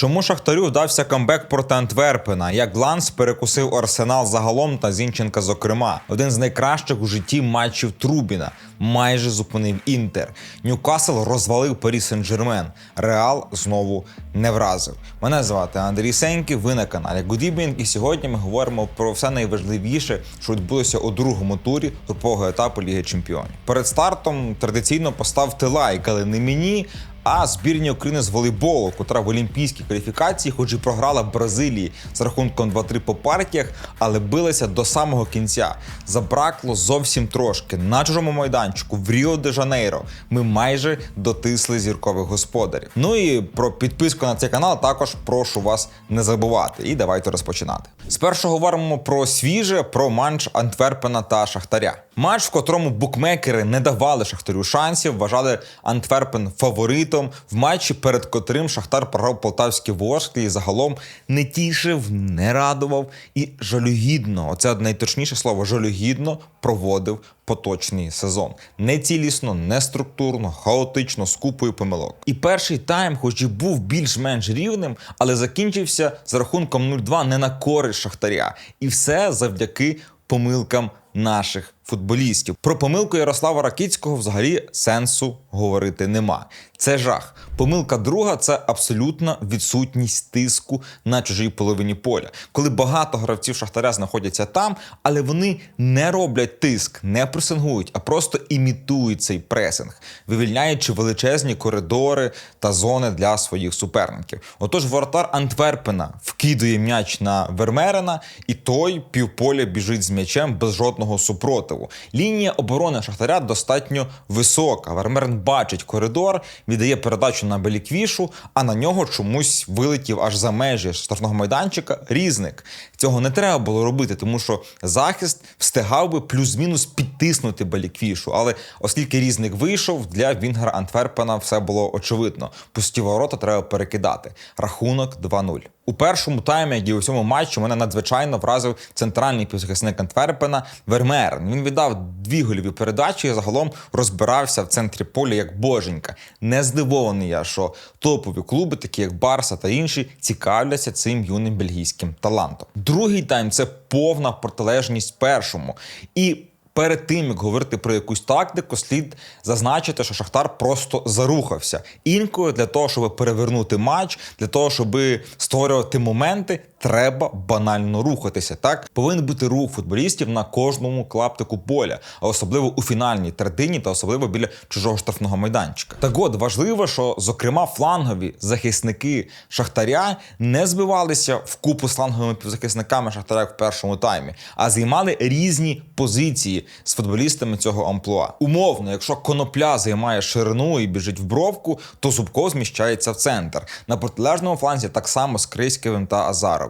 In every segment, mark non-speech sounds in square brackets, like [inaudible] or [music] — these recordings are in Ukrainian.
Чому Шахтарю вдався камбек проти Антверпена? Як Гланс перекусив Арсенал загалом та Зінченка зокрема. Один з найкращих у житті матчів Трубіна. Майже зупинив Інтер. Ньюкасл розвалив Парі Сен-Жермен. Реал знову не вразив. Мене звати Андрій Сенький, ви на каналі Evening, і сьогодні ми говоримо про все найважливіше, що відбулося у другому турі групового етапу Ліги Чемпіонів. Перед стартом традиційно поставте лайк, але не мені, а збірні України з волейболу, котра в олімпійській кваліфікації, хоч і програла Бразилії з рахунком 2-3 по партіях, але билася до самого кінця. Забракло зовсім трошки. На чужому майданчику в Ріо де Жанейро ми майже дотисли зіркових господарів. Ну і про підписку на цей канал також прошу вас не забувати. І давайте розпочинати. Спершу говоримо про свіже, про матч Антверпена та Шахтаря. Матч, в котрому букмекери не давали Шахтарю шансів, вважали Антверпен фаворитом в матчі, перед котрим Шахтар програв полтавський Ворсклі і загалом не тішив, не радував і жалюгідно, оце найточніше слово, жалюгідно проводив поточний сезон. Не цілісно, не структурно, хаотично, з купою помилок. І перший тайм, хоч і був більш-менш рівним, але закінчився з рахунком 0-2 не на користь Шахтаря. І все завдяки помилкам наших футболістів. Про помилку Ярослава Ракицького взагалі сенсу говорити нема. Це жах. Помилка друга це абсолютна відсутність тиску на чужій половині поля. Коли багато гравців Шахтаря знаходяться там, але вони не роблять тиск, не пресингують, а просто імітують цей пресинг, вивільняючи величезні коридори та зони для своїх суперників. Отож, воротар Антверпена вкидує м'яч на Вермерена, і той півполя біжить з м'ячем без жодного супротиву. Лінія оборони Шахтаря достатньо висока. Вермерен бачить коридор, віддає передачу на Беліквішу, а на нього чомусь вилетів аж за межі штрафного майданчика різник. Цього не треба було робити, тому що захист встигав би плюс-мінус підтиснути Беліквішу. Але оскільки різник вийшов, для Вінгера Антверпена все було очевидно. Пусті ворота треба перекидати. Рахунок 2-0. У першому таймі, як і у цьому матчі, мене надзвичайно вразив центральний півзахисник Антверпена Вермерен. Він віддав дві гольові передачі і загалом розбирався в центрі поля як боженька. Не здивований я, що топові клуби, такі як Барса та інші, цікавляться цим юним бельгійським талантом. Другий тайм це повна протилежність першому. І Перед тим як говорити про якусь тактику, слід зазначити, що Шахтар просто зарухався. Інкою для того, щоб перевернути матч, для того, щоб створювати моменти, треба банально рухатися. Так повинен бути рух футболістів на кожному клаптику поля, а особливо у фінальній третині та особливо біля чужого штрафного майданчика. Так от важливо, що зокрема флангові захисники Шахтаря не збивалися в купу з фланговими півзахисниками Шахтаря в першому таймі, а займали різні позиції з футболістами цього амплуа. Умовно, якщо конопля займає ширину і біжить в бровку, то Зубков зміщається в центр. На протилежному фланзі так само з Криськевим та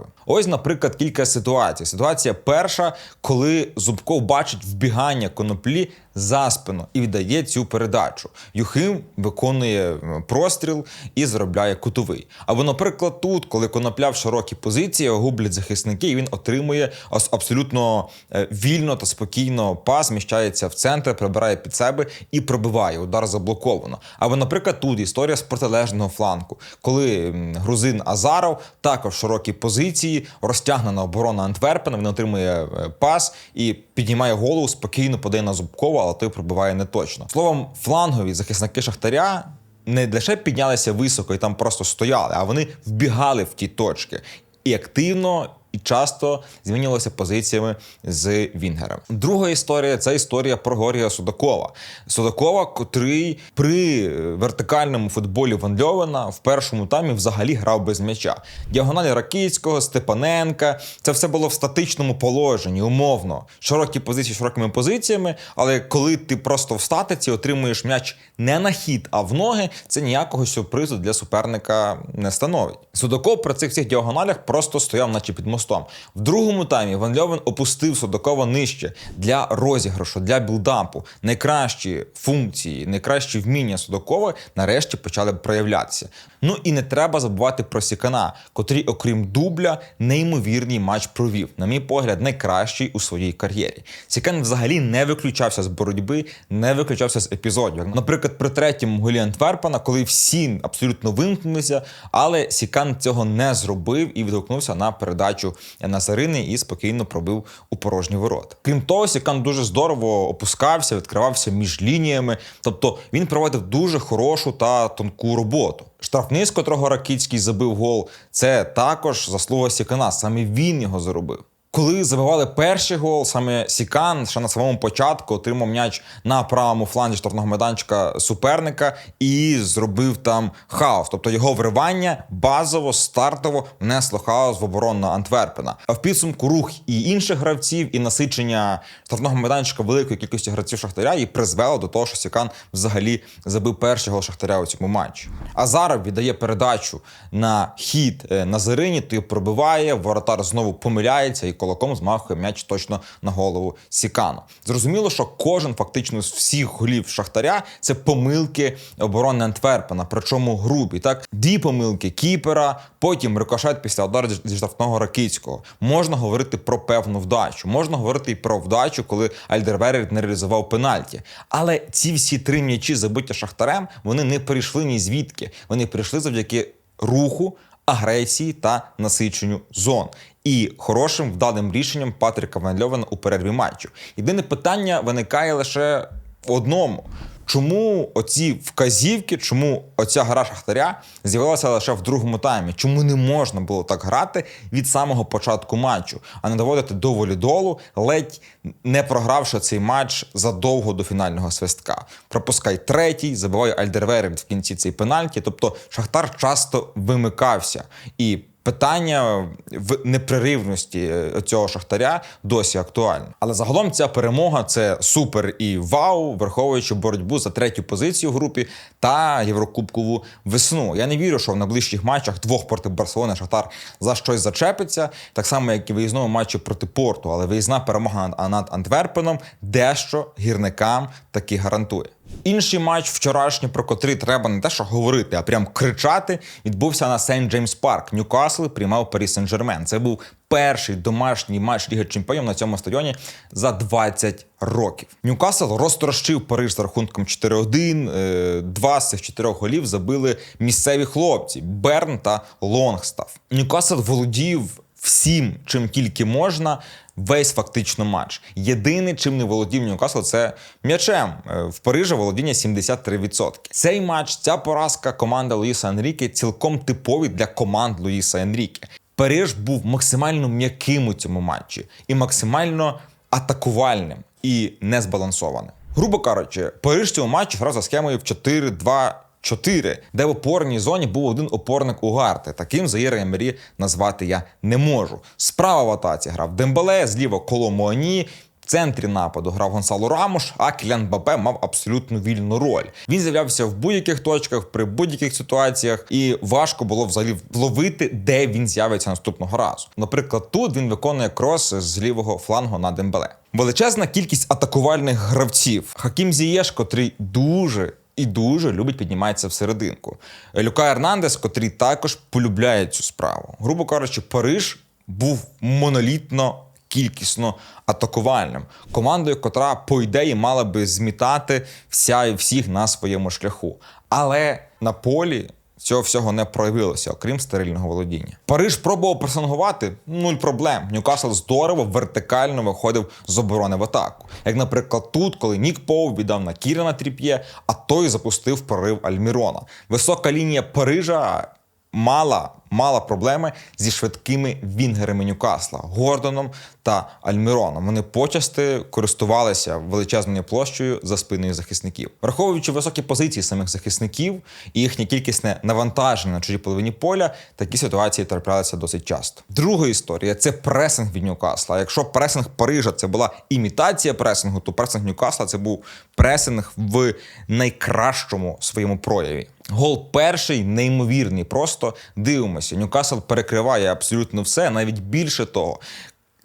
Азаровим. Ось, наприклад, кілька ситуацій. Ситуація перша, коли Зубков бачить вбігання коноплі за спину і віддає цю передачу. Юхим виконує простріл і заробляє кутовий. Або, наприклад, тут, коли конопля в широкій позиції, гублять захисники, і він отримує абсолютно е, вільно та спокійно пас, зміщається в центр, прибирає під себе і пробиває. Удар заблоковано. Або, наприклад, тут історія з протилежного фланку, коли грузин Азаров також в широкій позиції розтягнена оборона Антверпена, він отримує е, пас і піднімає голову, спокійно подає на Зубкова, але той пробиває не точно. Словом, флангові захисники Шахтаря. Не лише піднялися високо і там просто стояли, а вони вбігали в ті точки і активно і часто змінювалися позиціями з Вінгером. Друга історія це історія про Горія Судакова. Судакова, котрий при вертикальному футболі Ван Льовена в першому таймі взагалі грав без м'яча. Діагоналі Ракицького, Степаненка. Це все було в статичному положенні, умовно. Широкі позиції широкими позиціями, але коли ти просто в статиці отримуєш м'яч не на хід, а в ноги, це ніякого сюрпризу для суперника не становить. Судаков при цих всіх діагоналях просто стояв, наче під мостом мостом. В другому таймі Ван Льовен опустив Судакова нижче для розіграшу, для білдампу. Найкращі функції, найкращі вміння Судакова нарешті почали проявлятися. Ну і не треба забувати про Сікана, котрий, окрім дубля, неймовірний матч провів. На мій погляд, найкращий у своїй кар'єрі. Сікан взагалі не виключався з боротьби, не виключався з епізодів. Наприклад, при третьому голі Антверпена, коли всі абсолютно вимкнулися, але Сікан цього не зробив і відгукнувся на передачу Назарини і спокійно пробив у порожні ворота. Крім того, Сікан дуже здорово опускався, відкривався між лініями. Тобто він проводив дуже хорошу та тонку роботу. Штрафний, з котрого Ракіцький забив гол, це також заслуга Сікана. Саме він його заробив. Коли забивали перший гол, саме Сікан ще на самому початку отримав м'яч на правому фланзі штрафного майданчика суперника і зробив там хаос. Тобто його вривання базово стартово внесло хаос в оборону Антверпена. А в підсумку рух і інших гравців, і насичення штрафного майданчика великої кількості гравців Шахтаря і призвело до того, що Сікан взагалі забив перший гол Шахтаря у цьому матчі. Азаров віддає передачу на хід е, Назарині, той пробиває, воротар знову помиляється і кулаком змахує м'яч точно на голову Сікану. Зрозуміло, що кожен фактично з всіх голів Шахтаря це помилки оборони Антверпена, причому грубі. Так, дві помилки кіпера, потім рикошет після удару зі штрафного Ракицького. Можна говорити про певну вдачу, можна говорити і про вдачу, коли Альдерверер не реалізував пенальті. Але ці всі три м'ячі забиті шахтарем, вони не перейшли ні звідки. Вони прийшли завдяки руху агресії та насиченню зон. І хорошим вдалим рішенням Патріка Ван у перерві матчу. Єдине питання виникає лише в одному. Чому оці вказівки, чому оця гра Шахтаря з'явилася лише в другому таймі? Чому не можна було так грати від самого початку матчу, а не доводити до волідолу, ледь не програвши цей матч задовго до фінального свистка? Пропускай третій, забиває Альдерверель в кінці цей пенальті. Тобто Шахтар часто вимикався і. Питання в непреривності е, цього шахтаря досі актуальне. Але загалом ця перемога це супер і вау, враховуючи боротьбу за третю позицію в групі та єврокубкову весну. Я не вірю, що в найближчих матчах двох проти Барселони Шахтар за щось зачепиться, так само як і виїзному матчі проти порту. Але виїзна перемога над, над Антверпеном дещо гірникам таки гарантує. Інший матч вчорашній, про котрий треба не те, що говорити, а прям кричати, відбувся на Сент Джеймс Парк. Ньюкасл приймав Парі Сен-Жермен. Це був перший домашній матч Ліги Чемпіонів на цьому стадіоні за 20 років. Ньюкасл розтрощив Париж за рахунком 4-1. Е, Два з цих чотирьох голів забили місцеві хлопці Берн та Лонгстаф. Ньюкасл володів всім, чим тільки можна. Весь фактично матч. Єдине, чим не володів Ньюкасл, це м'ячем. Е, В Парижі володіння 73%. Цей матч, ця поразка команди Луїса Енріке цілком типові для команд Луїса Енріке. Париж був максимально м'яким у цьому матчі і максимально атакувальним і незбалансованим. Грубо кажучи, Париж в цьому матчі грав за схемою в 4-2. 4, де в опорній зоні був один опорник Угарти. Таким Заїра Емері назвати я не можу. Справа в атаці грав Дембеле, зліва коло Моані. В центрі нападу грав Гонсало Рамош, а Кілян Бапе мав абсолютно вільну роль. Він з'являвся в будь-яких точках, при будь-яких ситуаціях, і важко було взагалі вловити, де він з'явиться наступного разу. Наприклад, тут він виконує крос з лівого флангу на Дембеле. Величезна кількість атакувальних гравців. Хакім Зієш, котрий дуже і дуже любить підніматися всерединку. Люка Ернандес, котрий також полюбляє цю справу. Грубо кажучи, Париж був монолітно. Кількісно атакувальним командою, котра по ідеї мала би змітати вся і всіх на своєму шляху. Але на полі цього всього не проявилося, окрім стерильного володіння. Париж пробував пресингувати нуль проблем. Ньюкасл здорово вертикально виходив з оборони в атаку. Як, наприклад, тут, коли Нік Поу віддав на Кірана Тріп'є, а той запустив прорив Альмірона. Висока лінія Парижа мала. Мала проблеми зі швидкими вінгерами Ньюкасла Гордоном та Альміроном. Вони почасти користувалися величезною площею за спиною захисників, враховуючи високі позиції самих захисників і їхнє кількісне навантаження на чужій половині поля, такі ситуації траплялися досить часто. Друга історія це пресинг від Ньюкасла. Якщо пресинг Парижа це була імітація пресингу, то пресинг Ньюкасла це був пресинг в найкращому своєму прояві. Гол перший неймовірний. Просто дивимося. Ньюкасл перекриває абсолютно все, навіть більше того.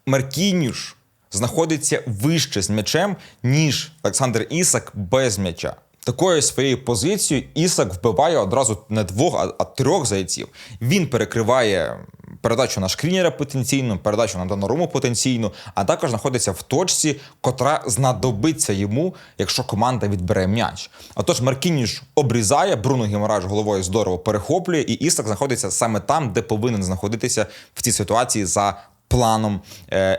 Маркініш знаходиться вище з м'ячем, ніж Олександр Ісак без м'яча. Такою своєю позицією Ісак вбиває одразу не двох, а, трьох зайців. Він перекриває передачу на шкрінера потенційну, передачу на Доноруму потенційну, а також знаходиться в точці, котра знадобиться йому, якщо команда відбере м'яч. Отож, Маркініш обрізає, Бруно Гімараш головою здорово перехоплює, і Ісак знаходиться саме там, де повинен знаходитися в цій ситуації за планом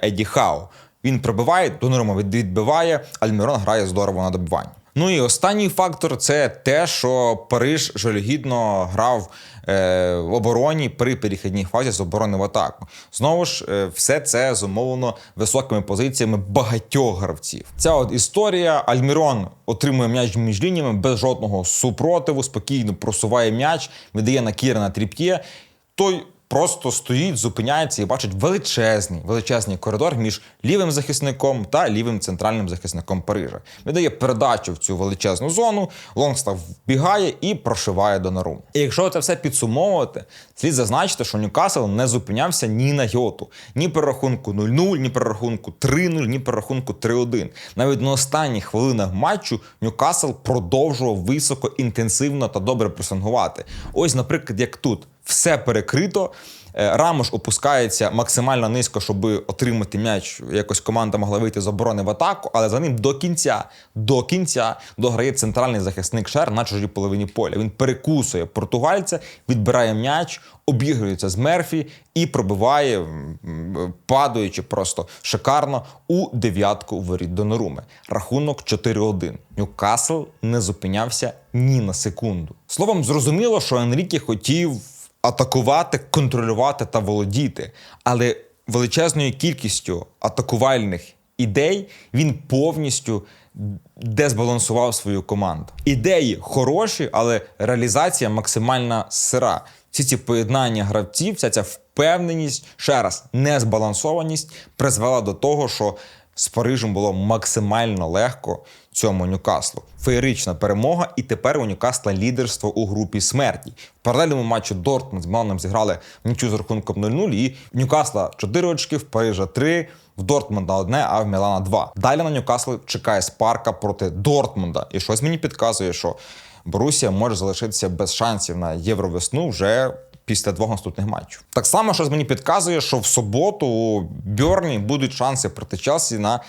Еді Хау. Він пробиває, Доноруму відбиває, Альмірон грає здорово на добиванні. Ну і останній фактор це те, що Париж жалюгідно грав е, в обороні при перехідній фазі з оборони в атаку. Знову ж, е, все це зумовлено високими позиціями багатьох гравців. Ця от історія. Альмірон отримує м'яч між лініями без жодного супротиву, спокійно просуває м'яч, віддає на Кірана Тріп'є. Той просто стоїть, зупиняється і бачить величезний, величезний коридор між лівим захисником та лівим центральним захисником Парижа. Віддає передачу в цю величезну зону, Лонгстав вбігає і прошиває Донарум. І якщо це все підсумовувати, слід зазначити, що Ньюкасл не зупинявся ні на йоту, ні при рахунку 0-0, ні при рахунку 3-0, ні при рахунку 3-1. Навіть на останніх хвилинах матчу Ньюкасл продовжував високо, інтенсивно та добре пресингувати. Ось, наприклад, як тут все перекрито. Е, Рамош опускається максимально низько, щоб отримати м'яч. Якось команда могла вийти з оборони в атаку, але за ним до кінця, до кінця дограє центральний захисник Шер на чужій половині поля. Він перекусує португальця, відбирає м'яч, обігрується з Мерфі і пробиває, падаючи просто шикарно у дев'ятку воріт Доноруми. Рахунок 4-1. Ньюкасл не зупинявся ні на секунду. Словом, зрозуміло, що Енрікі хотів атакувати, контролювати та володіти. Але величезною кількістю атакувальних ідей він повністю дезбалансував свою команду. Ідеї хороші, але реалізація максимально сира. Всі ці поєднання гравців, вся ця впевненість, ще раз, незбалансованість призвела до того, що з Парижем було максимально легко цьому Ньюкаслу. Феєрична перемога, і тепер у Ньюкасла лідерство у групі смерті. В паралельному матчі Дортмунд з Міланом зіграли нічу з рахунком 0-0, і в Ньюкасла 4 очки, в Парижа 3, в Дортмунда одне, а в Мілана 2. Далі на Ньюкасл чекає Спарка проти Дортмунда. І щось мені підказує, що Борусія може залишитися без шансів на євровесну вже після двох наступних матчів. Так само, що мені підказує, що в суботу у Бьорні будуть шанси проти Челсі на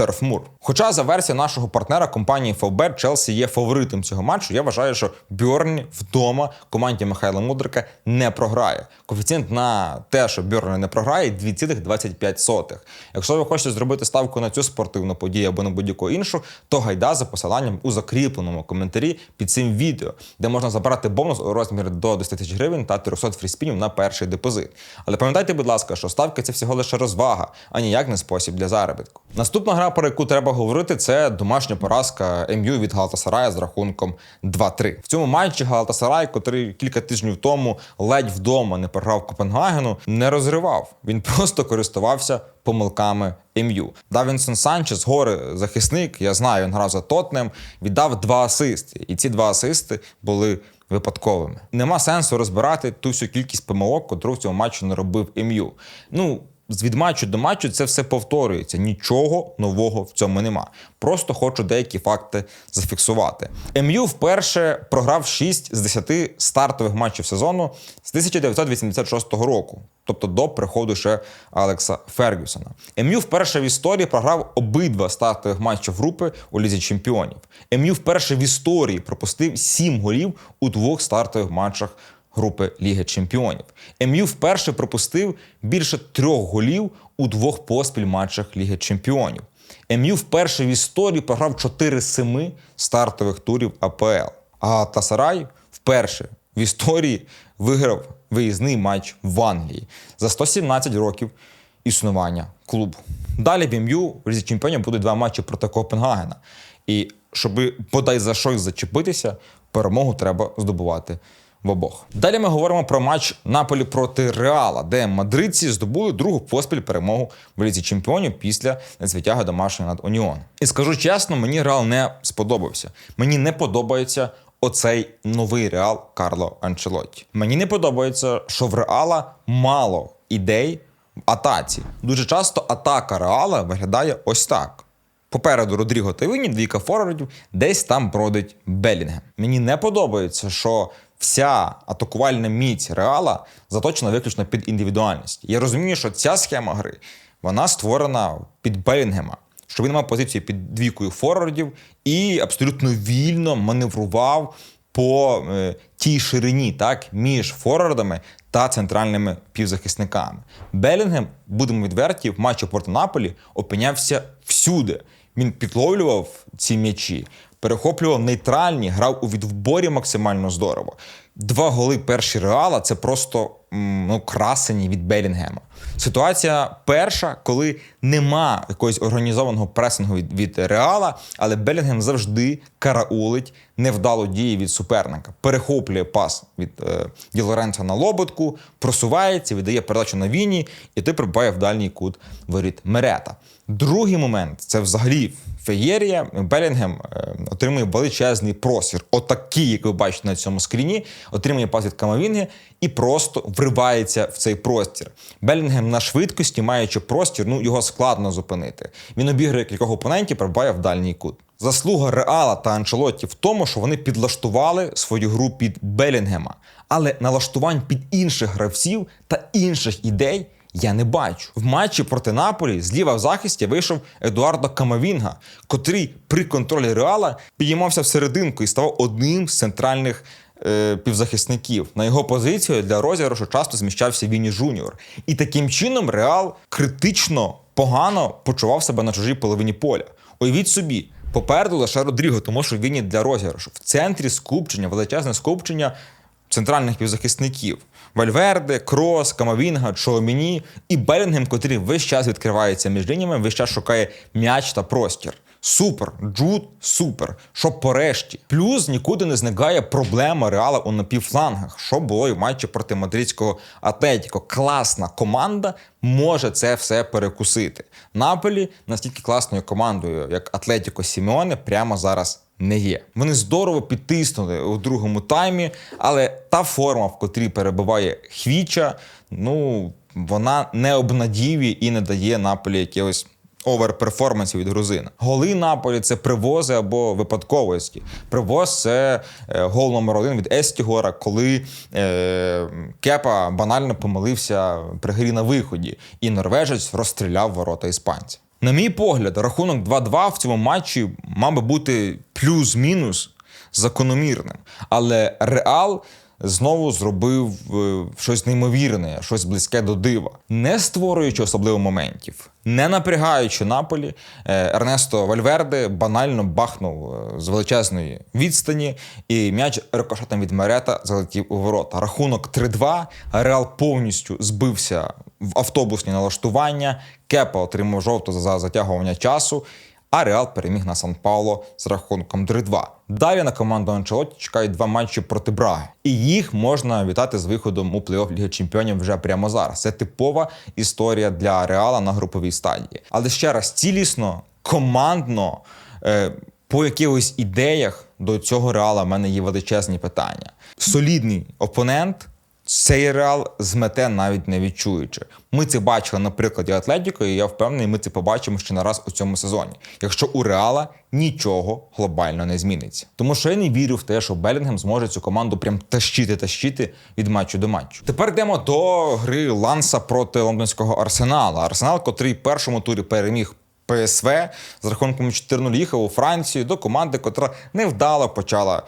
Терфмур. Хоча за версією нашого партнера компанії Фавбет Челсі є фаворитом цього матчу, я вважаю, що Бьорні вдома команді Михайла Мудрика не програє. Коефіцієнт на те, що Бьорні не програє, 2,25. Якщо ви хочете зробити ставку на цю спортивну подію або на будь-яку іншу, то гайда за посиланням у закріпленому коментарі під цим відео, де можна забрати бонус у розмірі до 10 тисяч гривень та 300 фріспінів на перший депозит. Але пам'ятайте, будь ласка, що ставки це всього лише розвага, а ніяк не спосіб для заробітку. Наступна гра, про яку треба говорити, це домашня поразка МЮ від Галатасарая з рахунком 2-3. В цьому матчі Галатасарай, котрий кілька тижнів тому ледь вдома не програв Копенгагену, не розривав. Він [laughs] просто користувався помилками МЮ. Давінсон Санчес, гори захисник, я знаю, він грав за Тотнем, віддав два асисти. І ці два асисти були випадковими. Нема сенсу розбирати ту всю кількість помилок, котру в цьому матчі не робив МЮ. Ну, з від матчу до матчу це все повторюється. Нічого нового в цьому нема. Просто хочу деякі факти зафіксувати. МЮ вперше програв 6 з 10 стартових матчів сезону з 1986 року, тобто до приходу ще Алекса Фергюсона. МЮ вперше в історії програв обидва стартових матчі групи у Лізі Чемпіонів. МЮ вперше в історії пропустив 7 голів у двох стартових матчах групи Ліги Чемпіонів. МЮ вперше пропустив більше трьох голів у двох поспіль матчах Ліги Чемпіонів. МЮ вперше в історії програв 4 з 7 стартових турів АПЛ. А Тасарай вперше в історії виграв виїзний матч в Англії за 117 років існування клубу. Далі в МЮ в Лізі Чемпіонів будуть два матчі проти Копенгагена. І щоб бодай за щось зачепитися, перемогу треба здобувати в обох. Далі ми говоримо про матч Наполі проти Реала, де мадридці здобули другу поспіль перемогу в лізі чемпіонів після незвитяги домашнього над Уніон. І скажу чесно, мені Реал не сподобався. Мені не подобається оцей новий реал Карло Анчелотті. Мені не подобається, що в реала мало ідей в атаці. Дуже часто атака реала виглядає ось так. Попереду Родріго та Віні, двійка форвардів, десь там бродить Белінгем. Мені не подобається, що вся атакувальна міць реала заточена виключно під індивідуальність. Я розумію, що ця схема гри вона створена під Белінгема, що він мав позицію під двійкою форвардів і абсолютно вільно маневрував по е, тій ширині, так, між форвардами та центральними півзахисниками. Белінгем, будемо відверті, в матчі проти Наполі опинявся всюди. Він підловлював ці м'ячі, перехоплював нейтральні, грав у відборі максимально здорово. Два голи перші реала це просто ну, красені від Белінгема. Ситуація перша, коли нема якогось організованого пресингу від, від реала, але Белінгем завжди караулить невдало дії від суперника. Перехоплює пас від е, Ді на лоботку, просувається, віддає передачу на Віні, і той прибуває в дальній кут воріт Мерета. Другий момент це взагалі феєрія. Белінгем е, отримує величезний простір. Отакий, як ви бачите на цьому скріні, отримує пас від Камавінги і просто вривається в цей простір. Белінгем на швидкості, маючи простір, ну його складно зупинити. Він обіграє кількох опонентів, прибуває в дальній кут. Заслуга Реала та Анчелотті в тому, що вони підлаштували свою гру під Белінгема, але налаштувань під інших гравців та інших ідей. Я не бачу. В матчі проти Наполі зліва в захисті вийшов Едуардо Камавінга, котрий при контролі Реала підіймався в серединку і ставав одним з центральних е, півзахисників. На його позицію для розіграшу часто зміщався Віні Жуніор. І таким чином Реал критично погано почував себе на чужій половині поля. Уявіть собі, попереду лише Родріго, тому що він є для розіграшу. В центрі скупчення, величезне скупчення центральних півзахисників. Вальверде, Крос, Камавінга, Чооміні і Белінгем, котрий весь час відкривається між лініями, весь час шукає м'яч та простір. Супер, Джуд супер. Що порешті. Плюс нікуди не зникає проблема реала у напівфлангах, що було і в матчі проти мадридського Атлетіко. Класна команда може це все перекусити. Наполі настільки класною командою, як Атлетіко Сімеоне, прямо зараз не є. Вони здорово підтиснули у другому таймі, але та форма, в котрій перебуває Хвіча, ну вона не обнадіює і не дає Наполі якихось оверперформансів від грузина. Голи Наполі це привози або випадковості. Привоз це е, гол номер один від Естігора, коли е, Кепа банально помилився при грі на виході, і норвежець розстріляв ворота іспанця. На мій погляд, рахунок 2-2 в цьому матчі мав би бути плюс-мінус закономірним. Але Реал знову зробив е, щось неймовірне, щось близьке до дива, не створюючи особливо моментів, не напрягаючи Наполі, е, Ернесто Вальверде банально бахнув е, з величезної відстані, і м'яч рикошетом від Мерета залетів у ворота. Рахунок 3-2. Реал повністю збився в автобусні налаштування. Кепа отримав жовту за затягування часу. А Реал переміг на Сан Пауло з рахунком 3-2. Далі на команду Анчелотті чекають два матчі проти Браги. І їх можна вітати з виходом у плей-офф Ліги Чемпіонів вже прямо зараз. Це типова історія для Реала на груповій стадії. Але ще раз цілісно, командно, е, по якихось ідеях до цього реала в мене є величезні питання. Солідний опонент. Цей реал змете навіть не відчуючи. Ми це бачили на прикладі Атлетіко, і я впевнений, ми це побачимо ще не раз у цьому сезоні, якщо у реала нічого глобально не зміниться. Тому що я не вірю в те, що Белінгем зможе цю команду прям тащити тащити від матчу до матчу. Тепер йдемо до гри Ланса проти лондонського арсенала. Арсенал, котрий першому турі переміг. ПСВ з рахунком 4-0 їхав у Францію до команди, котра невдало почала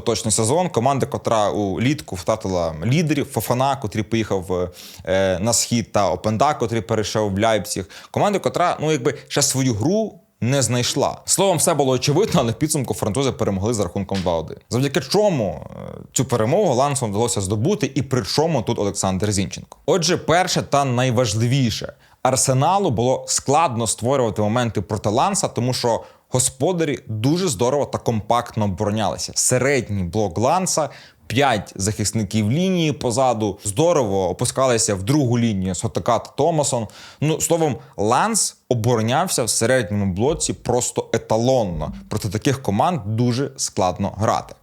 поточний сезон. Команда, котра у літку втратила лідерів, Фофана, котрий поїхав е, на схід, та Опенда, котрий перейшов в Ляйпціг. Команда, котра, ну якби ще свою гру. Не знайшла словом, все було очевидно, але в підсумку французи перемогли за рахунком 2-1. Завдяки чому е, цю перемогу Лансом вдалося здобути, і при чому тут Олександр Зінченко. Отже, перше та найважливіше арсеналу було складно створювати моменти проти Ланса, тому що господарі дуже здорово та компактно оборонялися. Середній блок Ланса. П'ять захисників лінії позаду здорово опускалися в другу лінію Сотока та Томасон. Ну словом, Ланс оборонявся в середньому блоці просто еталонно. Проти таких команд дуже складно грати.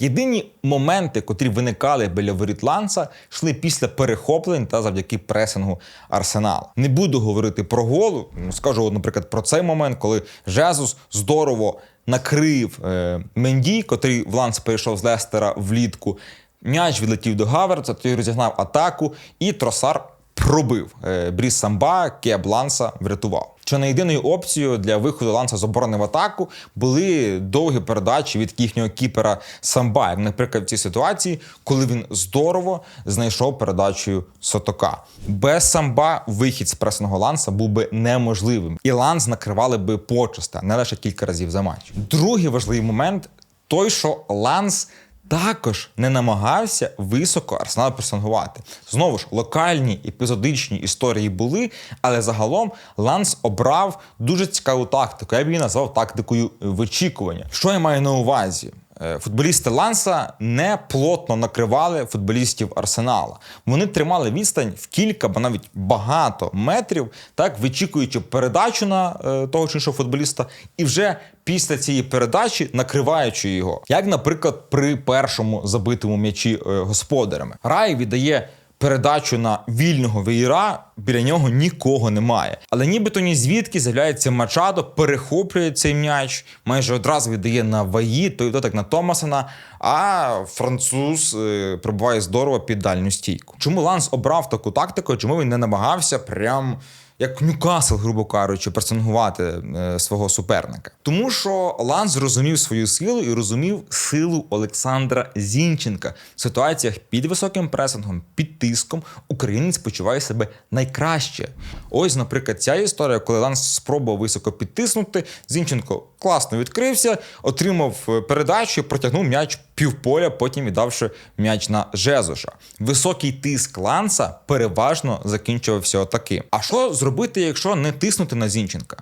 Єдині моменти, котрі виникали біля воріт Ланса, йшли після перехоплень та завдяки пресингу Арсенала. Не буду говорити про гол, ну, скажу, наприклад, про цей момент, коли Жезус здорово накрив е, Менді, котрий в Ланс перейшов з Лестера влітку. М'яч відлетів до Гаверца, той розігнав атаку, і Тросар пробив. Е, Бріс Самба, Кеб Ланса врятував. Що не єдиною опцією для виходу Ланса з оборони в атаку були довгі передачі від їхнього кіпера Самба, як, наприклад, в цій ситуації, коли він здорово знайшов передачею Сотока. Без Самба вихід з пресного Ланса був би неможливим, і Ланс накривали би почиста, не лише кілька разів за матч. Другий важливий момент той, що Ланс також не намагався високо Арсенал пресингувати. Знову ж, локальні епізодичні історії були, але загалом Ланс обрав дуже цікаву тактику. Я б її назвав тактикою вичікування. Що я маю на увазі? Е, Футболісти Ланса не плотно накривали футболістів Арсенала. Вони тримали відстань в кілька, бо навіть багато метрів, так вичікуючи передачу на е, того чи іншого футболіста, і вже після цієї передачі накриваючи його. Як, наприклад, при першому забитому м'ячі е, господарями. Рай віддає передачу на вільного веєра, біля нього нікого немає. Але нібито ні звідки з'являється Мачадо, перехоплює цей м'яч, майже одразу віддає на Ваї, той дотик на Томасона. А француз прибуває пробуває здорово під дальню стійку. Чому Ланс обрав таку тактику? Чому він не намагався прям як Ньюкасл, грубо кажучи, персонгувати е, свого суперника. Тому що Ланс зрозумів свою силу і розумів силу Олександра Зінченка. В ситуаціях під високим пресингом, під тиском українець почуває себе найкраще. Ось, наприклад, ця історія, коли Ланс спробував високо підтиснути, Зінченко класно відкрився, отримав е, передачу, протягнув м'яч півполя, потім віддавши м'яч на Жезуша. Високий тиск Ланса переважно закінчувався отаким. А що зробити, якщо не тиснути на Зінченка?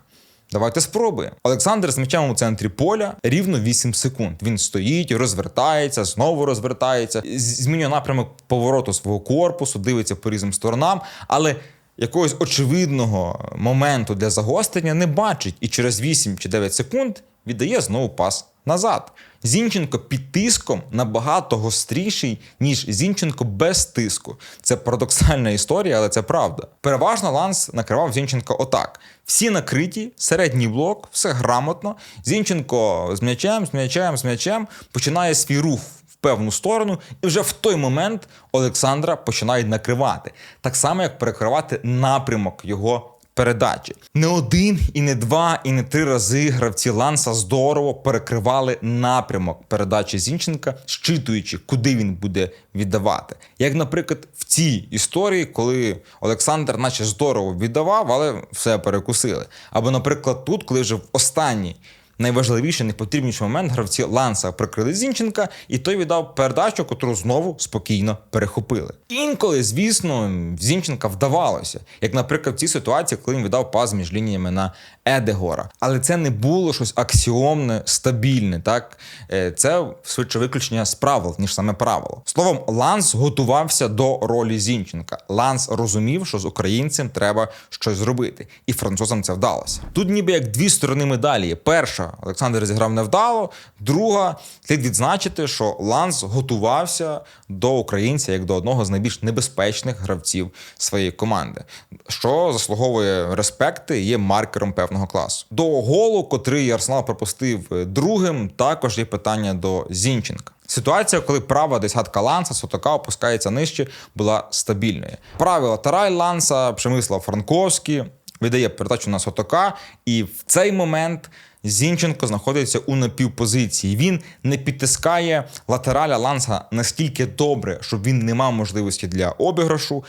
Давайте спробуємо. Олександр з м'ячем у центрі поля рівно 8 секунд. Він стоїть, розвертається, знову розвертається, змінює напрямок повороту свого корпусу, дивиться по різним сторонам, але якогось очевидного моменту для загострення не бачить і через 8 чи 9 секунд віддає знову пас назад. Зінченко під тиском набагато гостріший, ніж Зінченко без тиску. Це парадоксальна історія, але це правда. Переважно Ланс накривав Зінченко отак: всі накриті, середній блок, все грамотно. Зінченко з м'ячем, з м'ячем, з м'ячем починає свій рух певну сторону, і вже в той момент Олександра починають накривати. Так само, як перекривати напрямок його передачі. Не один, і не два, і не три рази гравці Ланса здорово перекривали напрямок передачі Зінченка, щитуючи, куди він буде віддавати. Як, наприклад, в цій історії, коли Олександр, наче здорово віддавав, але все перекусили. Або, наприклад, тут, коли вже в останній найважливіший, найпотрібніший момент гравці Ланса прикрили Зінченка, і той віддав передачу, котру знову спокійно перехопили. Інколи, звісно, Зінченка вдавалося, як, наприклад, в цій ситуації, коли він віддав пас між лініями на Едегора. Але це не було щось аксіомне, стабільне. Так Е, це швидше виключення з правил, ніж саме правило. Словом, Ланс готувався до ролі Зінченка. Ланс розумів, що з українцем треба щось зробити, і французам це вдалося. Тут, ніби як дві сторони медалі. Перша Олександр зіграв невдало. Друга слід відзначити, що Ланс готувався до українця як до одного з найбільш небезпечних гравців своєї команди, що заслуговує респекти, є маркером певного класу. До голу, котрий Арсенал пропустив е, другим, також є питання до Зінченка. Ситуація, коли права десятка ланса Сотока опускається нижче, була стабільною. Правий латераль ланса Przemysław Франковський видає передачу на Сотока, і в цей момент Зінченко знаходиться у напівпозиції. Він не підтискає латераля ланса настільки добре, щоб він не мав можливості для обіграшу.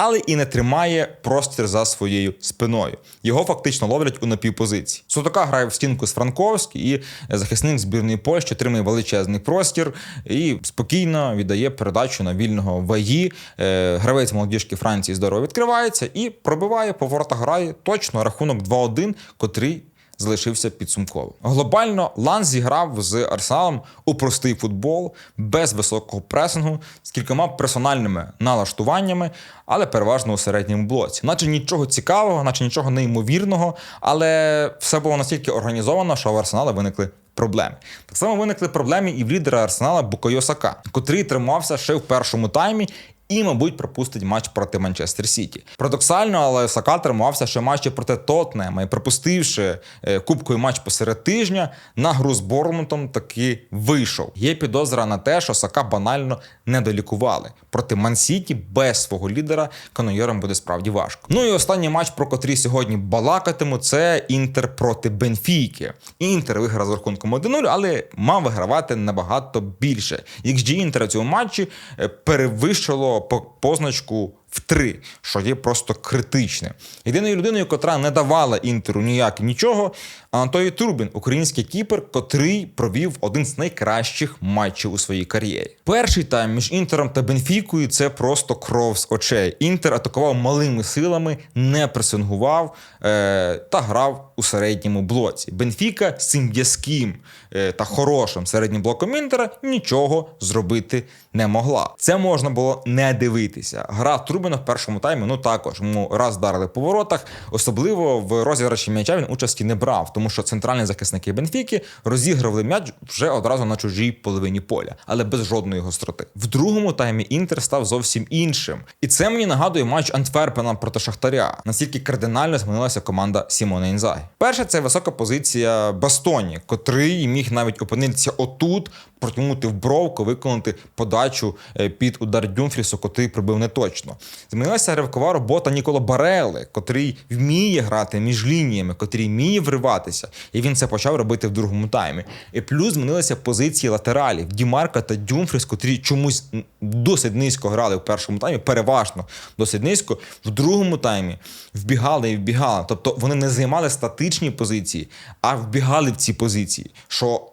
Але і не тримає простір за своєю спиною. Його фактично ловлять у напівпозиції. Сутока грає в стінку з Франковський, і захисник збірної Польщі отримує величезний простір і спокійно віддає передачу на вільного ваї. Е, Гравець молодіжки Франції здорово відкривається і пробиває по воротах грає точно рахунок 2-1, котрий залишився підсумково. Глобально Ланс зіграв з Арсеналом у простий футбол без високого пресингу, з кількома персональними налаштуваннями, але переважно у середньому блоці. Наче нічого цікавого, наче нічого неймовірного, але все було настільки організовано, що у Арсенала виникли проблеми. Так само виникли проблеми і в лідера Арсенала Букайо Сака, котрий тримався ще в першому таймі. І, мабуть, пропустить матч проти Манчестер Сіті. Парадоксально, але Сака тримався ще матчі проти Тотнема і пропустивши е, кубковий матч посеред тижня, на гру з Бормутом таки вийшов. Є підозра на те, що Сака банально не долікували. Проти Мансіті без свого лідера каноньорам буде справді важко. Ну і останній матч, про котрий сьогодні балакатиму, це Інтер проти Бенфійки. Інтер виграв з рахунком 1-0, але мав вигравати набагато більше. XG Інтера в цьому матчі е, перевищило по позначку в три, що є просто критичне. Єдиною людиною, котра не давала інтеру ніяк нічого, Анатолій Трубін, український кіпер, котрий провів один з найкращих матчів у своїй кар'єрі. Перший тайм між інтером та Бенфікою це просто кров з очей. Інтер атакував малими силами, не пресингував е- та грав у середньому блоці. Бенфіка з цим в'язким е- та хорошим середнім блоком інтера нічого зробити не могла. Це можна було не дивитися. Гра Трубіна в першому таймі, ну також йому раз вдарили по воротах. Особливо в розіграші м'яча він участі не брав, тому що центральні захисники Бенфіки розігрували м'яч вже одразу на чужій половині поля, але без жодної гостроти. В другому таймі Інтер став зовсім іншим. І це мені нагадує матч Антверпена проти Шахтаря. Наскільки кардинально змінилася команда Сімона Інзагі. Перше, це висока позиція Бастоні, котрий міг навіть опинитися отут, протягнути в бровку, виконати подачу е, під удар Дюмфрісу, котрий прибив неточно. Змінилася ривкова робота Ніколо Барели, котрий вміє грати між лініями, котрий вміє вриватися, і він це почав робити в другому таймі. І плюс змінилися позиції латералів Дімарка та Дюмфріс, котрі чомусь досить низько грали в першому таймі, переважно досить низько. В другому таймі вбігали і вбігали. Тобто вони не займали статичні позиції, а вбігали в ці позиції. що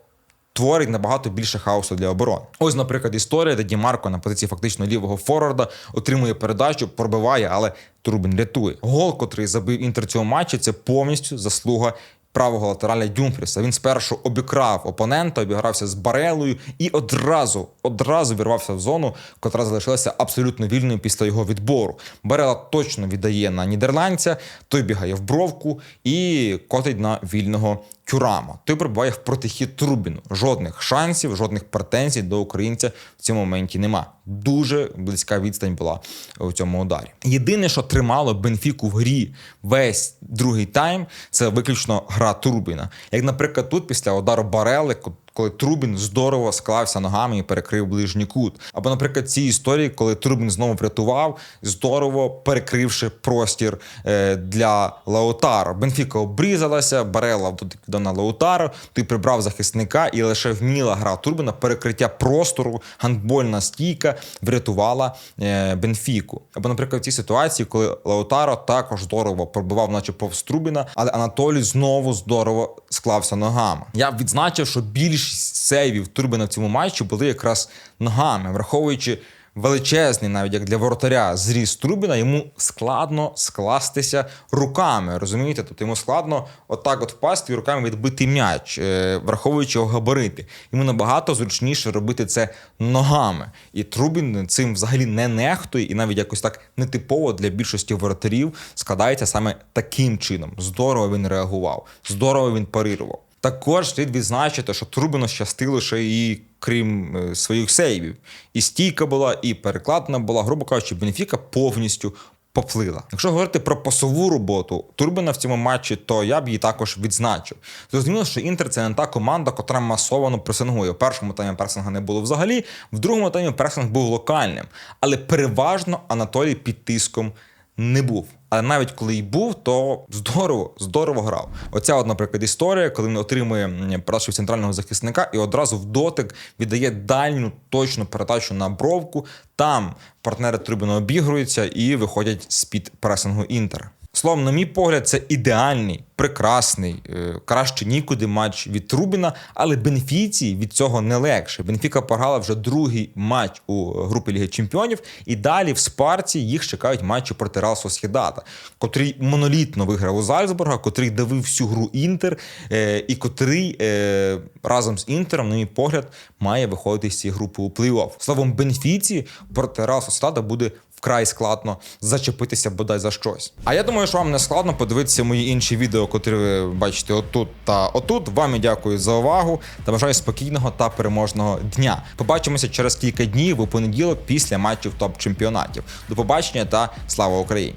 Творить набагато більше хаосу для оборони. Ось, наприклад, історія, де Дімарко на позиції фактично лівого форварда отримує передачу, пробиває, але Трубін рятує. Гол, котрий забив інтер цього матчу, це повністю заслуга правого латераля Дюмфріса. Він спершу обікрав опонента, обігрався з барелою і одразу одразу вірвався в зону, котра залишилася абсолютно вільною після його відбору. Барела точно віддає на нідерландця, той бігає в бровку і котить на вільного. Тюрама той перебуває в протихід Трубіну. Жодних шансів, жодних претензій до українця в цьому моменті нема. Дуже близька відстань була у цьому ударі. Єдине, що тримало Бенфіку в грі весь другий тайм, це виключно гра Турбіна. Як, наприклад, тут після удару Барели, коли Трубін здорово склався ногами і перекрив ближній кут. Або, наприклад, ці історії, коли Трубін знову врятував, здорово перекривши простір е, для Лаутара. Бенфіка обрізалася, Барела до на Лаутара, ти прибрав захисника, і лише вміла гра Трубіна, перекриття простору, гандбольна стійка врятувала е, Бенфіку. Або, наприклад, в цій ситуації, коли Лаутаро також здорово пробивав, наче повз Трубіна, але Анатолій знову здорово склався ногами. Я б відзначив, що більш більшість сейвів Турбина в цьому матчі були якраз ногами, враховуючи величезний, навіть як для воротаря, зріс Трубіна, йому складно скластися руками. Розумієте? Тобто йому складно отак от впасти і руками відбити м'яч, е, враховуючи його габарити. Йому набагато зручніше робити це ногами. І Трубін цим взагалі не нехтує, і навіть якось так нетипово для більшості воротарів складається саме таким чином. Здорово він реагував, здорово він парирував. Також слід відзначити, що Трубину щастило ще і крім е, своїх сейвів. І стійка була, і перекладна була, грубо кажучи, Бенфіка повністю поплила. Якщо говорити про пасову роботу Турбина в цьому матчі, то я б її також відзначив. Зрозуміло, що Інтер це не та команда, котра масовано пресингує. У першому таймі пресинга не було взагалі, в другому таймі пресинг був локальним, але переважно Анатолій під тиском не був. Але навіть коли й був, то здорово, здорово грав. Оця, от, наприклад, історія, коли він отримує передачу центрального захисника і одразу в дотик віддає дальню точну передачу на бровку. Там партнери Трубіна обігруються і виходять з під пресингу Інтера. Словом, на мій погляд, це ідеальний, прекрасний, е, краще нікуди матч від Трубіна, але Бенфіці від цього не легше. Бенфіка програла вже другий матч у групі Ліги Чемпіонів, і далі в Спарці їх чекають матчі проти Реал Сосєдата, котрий монолітно виграв у Зальцбурга, котрий давив всю гру Інтер, е, і котрий е, разом з Інтером, на мій погляд, має виходити з цієї групи у плей-офф. Словом, Бенфіці проти Реал Сосєдата буде вкрай складно зачепитися бодай за щось. А я думаю, що вам не складно подивитися мої інші відео, котрі ви бачите отут та отут. Вам і дякую за увагу та бажаю спокійного та переможного дня. Побачимося через кілька днів у понеділок після матчів топ-чемпіонатів. До побачення та слава Україні!